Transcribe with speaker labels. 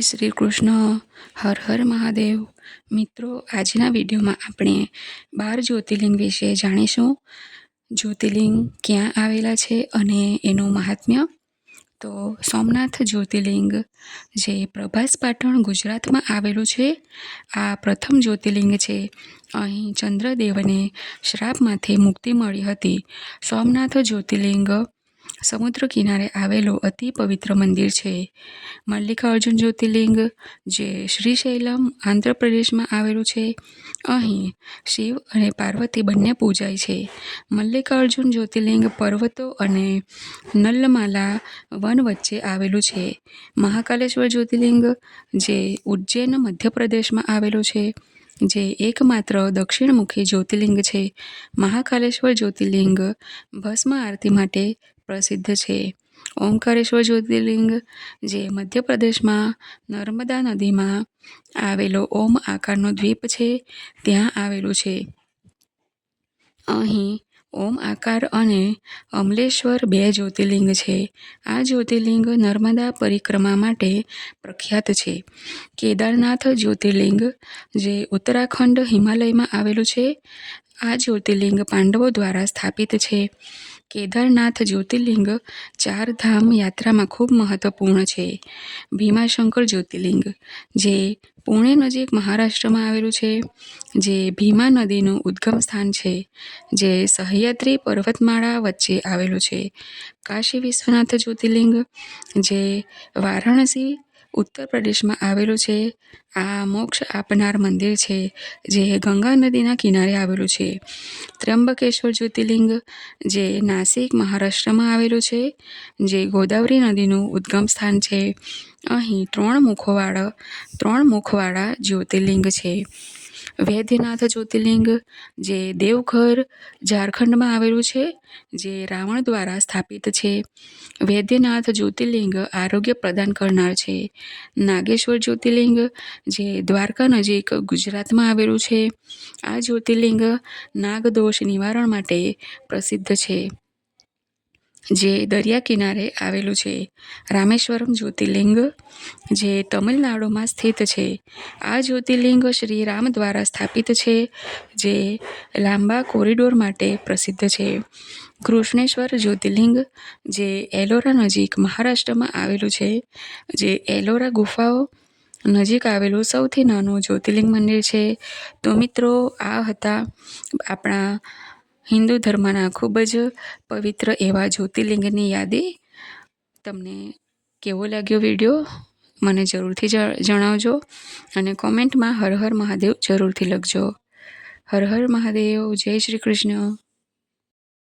Speaker 1: શ્રી કૃષ્ણ. હર હર મહાદેવ. મિત્રો, આજના વિડીયોમાં આપણે બાર જ્યોતિર્લિંગ વિશે જાણીશું. જ્યોતિર્લિંગ ક્યાં આવેલા છે અને એનું મહાત્મ્ય? તો સોમનાથ જ્યોતિર્લિંગ જે પ્રભાસ પાટણ ગુજરાતમાં આવેલું છે, આ પ્રથમ જ્યોતિર્લિંગ છે. અહીં ચંદ્રદેવને શ્રાપમાંથી મુક્તિ મળી હતી. સોમનાથ જ્યોતિર્લિંગ સમુદ્ર કિનારે આવેલું અતિ પવિત્ર મંદિર છે. મલ્લિકાર્જુન જ્યોતિર્લિંગ, જે શ્રીશૈલમ, આંધ્રપ્રદેશમાં આવેલું છે. અહીં શિવ અને પાર્વતી બંને પૂજાય છે. મલ્લિકાર્જુન જ્યોતિર્લિંગ પર્વતો અને નલ્લમાલા વન વચ્ચે આવેલું છે. મહાકાલેશ્વર જ્યોતિર્લિંગ, જે ઉજ્જૈન મધ્યપ્રદેશમાં આવેલું છે, જે એકમાત્ર દક્ષિણમુખી જ્યોતિર્લિંગ છે. મહાકાલેશ્વર જ્યોતિર્લિંગ ભસ્મ આરતી માટે પ્રસિદ્ધ છે. ઓમકારેશ્વર જ્યોતિર્લિંગ, જે મધ્યપ્રદેશમાં નર્મદા નદીમાં આવેલો ઓમ આકારનો દ્વીપ છે, ત્યાં આવેલું છે. અહીં ઓમ આકાર અને અમલેશ્વર બે જ્યોતિર્લિંગ છે. આ જ્યોતિર્લિંગ નર્મદા પરિક્રમા માટે પ્રખ્યાત છે. કેદારનાથ જ્યોતિર્લિંગ, જે ઉત્તરાખંડ હિમાલયમાં આવેલું છે, આ જ્યોતિર્લિંગ પાંડવો દ્વારા સ્થાપિત છે. કેદારનાથ જ્યોતિર્લિંગ ચાર ધામ યાત્રામાં ખૂબ મહત્વપૂર્ણ છે. ભીમાશંકર જ્યોતિર્લિંગ, જે પુણે નજીક મહારાષ્ટ્રમાં આવેલું છે, જે ભીમા નદીનું ઉદ્ગમ સ્થાન છે, જે સહ્યાદ્રી પર્વતમાળા વચ્ચે આવેલું છે. કાશી વિશ્વનાથ જ્યોતિર્લિંગ, જે વારાણસી ઉત્તર પ્રદેશમાં આવેલું છે. આ મોક્ષ આપનાર મંદિર છે, જે ગંગા નદીના કિનારે આવેલું છે. ત્ર્યંબકેશ્વર જ્યોતિર્લિંગ, જે નાસિક મહારાષ્ટ્રમાં આવેલું છે, જે ગોદાવરી નદીનું ઉદ્ગમ સ્થાન છે. અહીં ત્રણ મુખવાળા ત્રણ મુખવાળા જ્યોતિર્લિંગ છે. વૈદ્યનાથ જ્યોતિર્લિંગ, જે દેવઘર ઝારખંડમાં આવેલું છે, જે રાવણ દ્વારા સ્થાપિત છે. વૈદ્યનાથ જ્યોતિર્લિંગ આરોગ્ય પ્રદાન કરનાર છે. નાગેશ્વર જ્યોતિર્લિંગ, જે દ્વારકા નજીક ગુજરાતમાં આવેલું છે. આ જ્યોતિર્લિંગ નાગદોષ નિવારણ માટે પ્રસિદ્ધ છે. જે દરિયા કિનારે આવેલું છે. રામેશ્વરમ જ્યોતિર્લિંગ, જે તમિલનાડુમાં સ્થિત છે. આ જ્યોતિર્લિંગ શ્રી રામ દ્વારા સ્થાપિત છે, જે લાંબા કોરિડોર માટે પ્રસિદ્ધ છે. કૃષ્ણેશ્વર જ્યોતિર્લિંગ, જે એલોરા નજીક મહારાષ્ટ્રમાં આવેલું છે, જે એલોરા ગુફાઓ નજીક આવેલું સૌથી નાનું જ્યોતિર્લિંગ મંદિર છે. તો મિત્રો, આ હતા આપણા હિન્દુ ધર્મના ખૂબ જ પવિત્ર એવા જ્યોતિર્લિંગની યાદી તમને કેવો લાગ્યો વીડિયો મને જરૂરથી જણાવજો અને કોમેન્ટમાં હર હર મહાદેવ જરૂરથી લખજો. હર હર મહાદેવ, જય શ્રી કૃષ્ણ.